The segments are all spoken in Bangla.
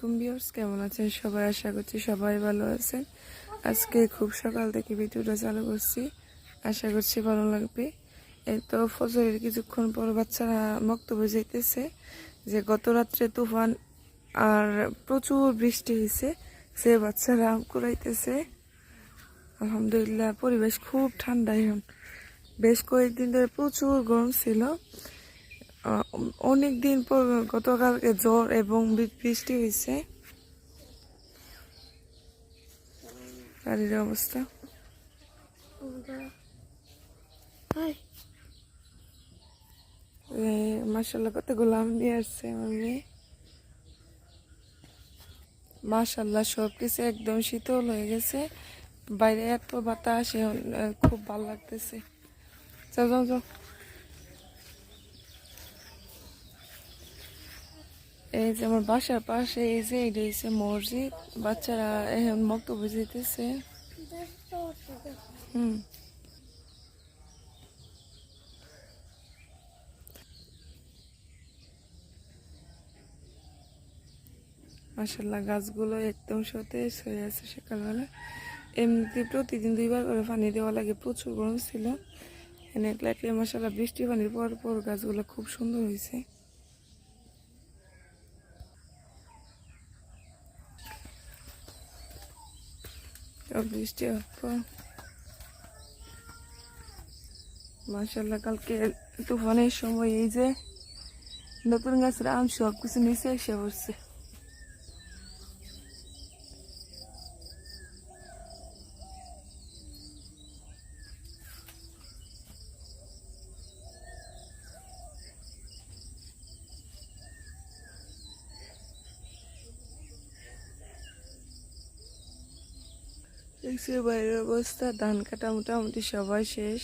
আলাইকুম বিয়ার্স কেমন আছেন সবাই? আশা করছি সবাই ভালো আছেন। আজকে খুব সকাল থেকে ভিডিওটা চালু করছি। আশা করছি ভালো লাগবে। এই তো ফজরের কিছুক্ষণ পর বাচ্চারা বক্তব্য যাইতেছে যে গত রাত্রে তুফান আর প্রচুর বৃষ্টি হয়েছে সে বাচ্চারা কুড়াইতেছে। আলহামদুলিল্লাহ, পরিবেশ খুব ঠান্ডা এখন। বেশ কয়েকদিন ধরে প্রচুর গরম ছিল। অনেক দিন পর গতকালকে জ্বর এবং বৃষ্টি হয়েছে। গাড়ির অবস্থা। মাসাল্লাহ কতগুলো আম নিয়ে আসছে আমার মেয়ে মাশাল্লাহ সব কিছু একদম শীতল হয়ে গেছে। বাইরে এত বাতাস খুব ভালো লাগতেছে। যাও যাও যাও। এই যে আমার বাসার পাশে এই যে এটা হচ্ছে মসজিদ। বাচ্চারা এখন বক্তব্য যেতেছে হুম। মাসাল্লাহ গাছগুলো একদম সতেজ হয়ে আছে সকালবেলা। এমনিতে প্রতিদিন দুইবার করে পানি দেওয়া লাগে, প্রচুর গরম ছিল। এনে লাগলে মশালা বৃষ্টি পানির পর পর গাছগুলো খুব সুন্দর হয়েছে তো বৃষ্টি মাসাল্লাহ কালকে তুফানের সময় এই যে নতুন গাছের আম সব কিছু নিচে এসে পড়ছে। দেখছি বাইরের অবস্থা, ধান কাটা মোটামুটি সবাই শেষ।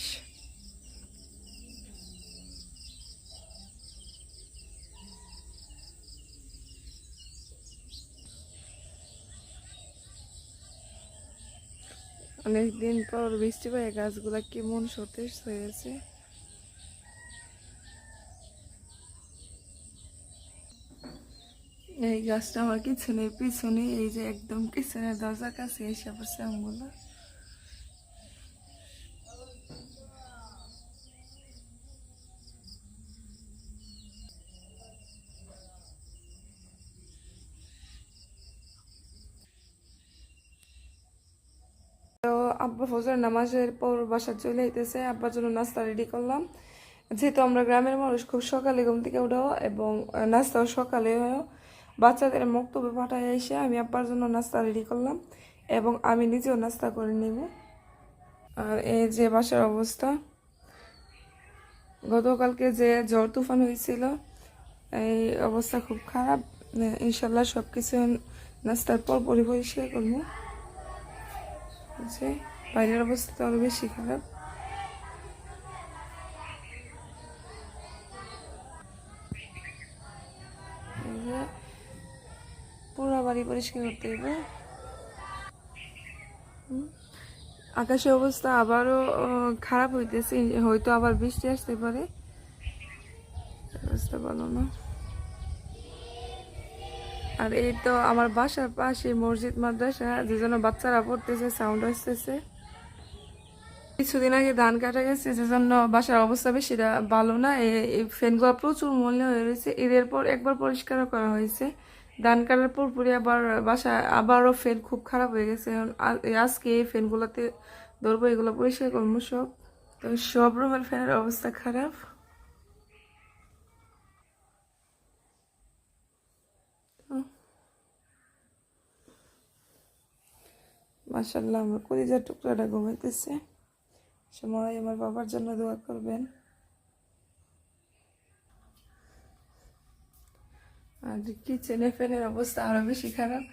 অনেকদিন পর বৃষ্টি পায়, গাছগুলা কেমন সতেজ হয়েছে এই গাছটা আমার কিচেনে পিছনে, এই যে একদম কিচেনের দরজার কাছে এসে পড়ছে আমগুলো আব্বা ফজর নামাজের পর বাসা চলে আইতেছে, আব্বার জন্য নাস্তা রেডি করলাম। যেহেতু আমরা গ্রামের মানুষ, খুব সকালে ঘুম থেকে উঠাও এবং নাস্তাও সকালে হয়। বাচ্চাদের মক্তব্য পাঠায় এসে আমি আব্বার জন্য নাস্তা রেডি করলাম এবং আমি নিজেও নাস্তা করে নিব। আর এই যে বাসার অবস্থা, গতকালকে যে ঝড় তুফান হয়েছিল, এই অবস্থা খুব খারাপ। ইনশাল্লাহ সব কিছু নাস্তার পর পরি পরিষ্কার করব। বাইরের অবস্থা তো আরও বেশি খারাপ। বাড়ি পরিষ্কার করতে হবে আকাশের অবস্থা আবারও খারাপ হইতেছে, হয়তো আবার বৃষ্টি আসতে পারে। অবস্থা ভালো না। আর এই তো আমার বাসার পাশে মসজিদ, মাদ্রাসা, যে জন্য বাচ্চারা পড়তেছে সাউন্ড আসতেছে। কিছুদিন আগে ধান কাটা গেছে, যে জন্য বাসার অবস্থা বেশি ভালো না। এই- ফ্যানগুলো প্রচুর মূল্য হয়ে রয়েছে। এদের পর একবার পরিষ্কারও করা হয়েছে। ধান কাটার পর পরে আবার বাসা আবারও ফ্যান খুব খারাপ হয়ে গেছে। আজকে এই ফ্যানগুলোতে ধরবো, এগুলো পরিষ্কার করব সব। তো সব রুমের ফ্যানের অবস্থা খারাপ। মাসাল্লাহ আমার কলিজার টুকরাটা ঘুমাইতেছে। সময় আমার বাবার জন্য দোয়া করবেন। আর কিচেনে ফ্যানের অবস্থা আরও বেশি খারাপ।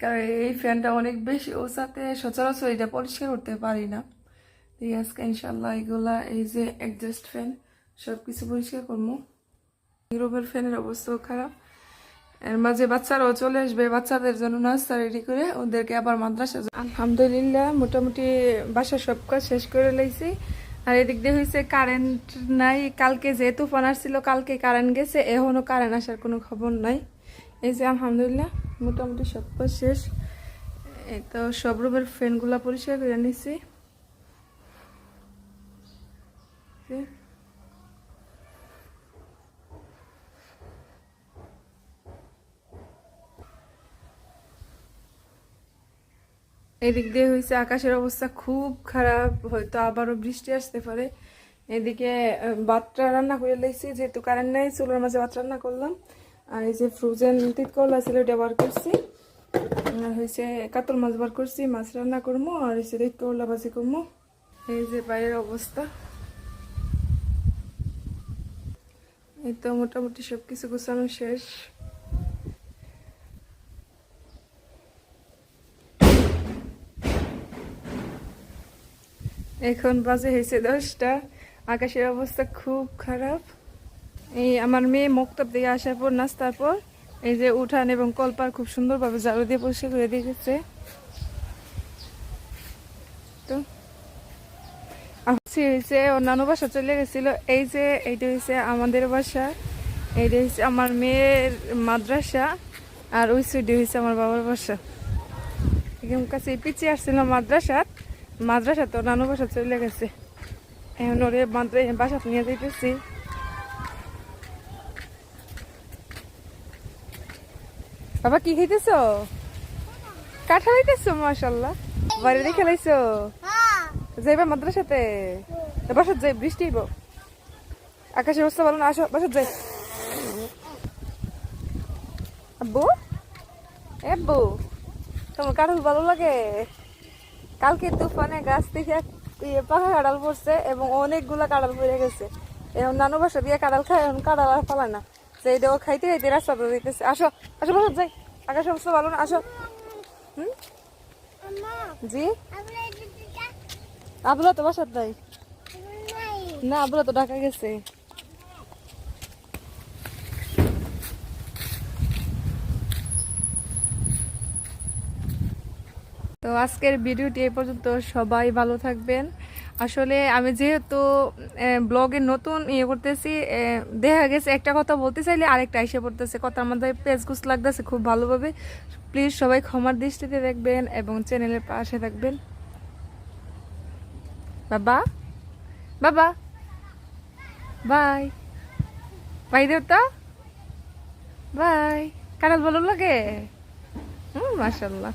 কারণ এই ফ্যানটা অনেক বেশি ওসাতে সচরাচর এটা পরিষ্কার করতে পারি না। আজকে ইনশাল্লাহ এগুলা, এই যে অ্যাডজাস্ট ফ্যান সব কিছু পরিষ্কার করব। ইউরোপের ফ্যানের অবস্থাও খারাপ। এর মাঝে বাচ্চারাও চলে আসবে, বাচ্চাদের জন্য নাস্তা রেডি করে ওদেরকে আবার মাদ্রাসা আলহামদুলিল্লাহ, মোটামুটি বাসা সব কাজ শেষ করে লাইছি। আর এদিক দিয়ে হয়েছে কারেন্ট নাই। কালকে যে তুফান আসছিল, কালকে কারেন্ট গেছে এখনও কারেন্ট আসার কোনো খবর নাই। এই যে আলহামদুলিল্লাহ, মোটামুটি সব কাজ শেষ। এই তো সব রুমের ফ্যানগুলো পরিষ্কার করে নিছি। এদিক দিয়ে হয়েছে আকাশের অবস্থা খুব খারাপ, হয়তো আবারও বৃষ্টি আসতে পারে। এদিকে বাতটা রান্না করে লাইছি, যেহেতু কারেন্ট নাই, চুলোর মাঝে ভাত রান্না করলাম। আর এই যে ফ্রোজেন তিত করলা ছিল ওটা বার করছি। আর হয়েছে কাতল মাছ বার করছি, মাছ রান্না করব আর হয়েছে তিত করলা ভাজি করব এই যে বাইরের অবস্থা। এই তো মোটামুটি সব কিছু গোছানো শেষ। এখন বাজে হয়েছে দশটা। আকাশের অবস্থা খুব খারাপ। এই আমার মেয়ে মক্তব দিয়ে আসার পর, নাস্তার পর, এই যে উঠান এবং কলপার খুব সুন্দরভাবে ঝাড়ু দিয়ে পরিষ্কার করে দিয়েছে। তো হয়েছে অন্যান্য বাসা চলে গেছিল। এই যে, এইটা হয়েছে আমাদের বাসা। এইটা হয়েছে আমার মেয়ের মাদ্রাসা আর ওই সাইডে হয়েছে আমার বাবার বাসা। কাছে পিছিয়ে আসছিল মাদ্রাসাত। মাদ্রাসা তো নানু বাসা চলে গেছে। এখন ওরে মাদ্রা বাসাত নিয়ে যাইতেছি। বাবা, কি খাইতেছো? কাঁঠাল খাইতেছো মাশাল্লাহ বাড়িতে খেলাইছো যাইবা মাদ্রাসাতে? বাসাত যাই, বৃষ্টি হইব। আকাশে অবস্থা ভালো না, আসো, বাসাত যাই। আব্বু? আব্বু, তোমার কাঁঠাল ভালো লাগে? কালকে তুফানে গাছ থেকে ইয়ে পাখা কাঁঠাল পড়ছে এবং অনেকগুলা কাঁঠাল পড়ে গেছে। এখন নানু বাসা দিয়ে কাঁঠাল খায় এখন কাঁঠাল আর পালায় না। সেই দেও খাইতে খাইতে রাস্তা তো দিতেছে আসো আসো বাসাত যাই। আকাশ অবস্থা ভালো না? আসো। হুম? জি? আবুলা তো বাসাত নাই। না আবুলা তো ঢাকা গেছে। তো আজকের ভিডিওটি এই পর্যন্ত, সবাই ভালো থাকবেন। আসলে আমি যেহেতু ব্লগে নতুন ইয়ে করতেছি দেখা গেছে একটা কথা বলতে চাইলে আরেকটা এসে পড়তেছে। কথার মধ্যে পেজ গুছ লাগতেছে খুব ভালোভাবে। প্লিজ সবাই ক্ষমার দৃষ্টিতে দেখবেন এবং চ্যানেলের পাশে থাকবেন। বাবা বাবা, বাই। বাই দেবতা বাই। কারাল ভালো লাগে? হুম মাসাল্লাহ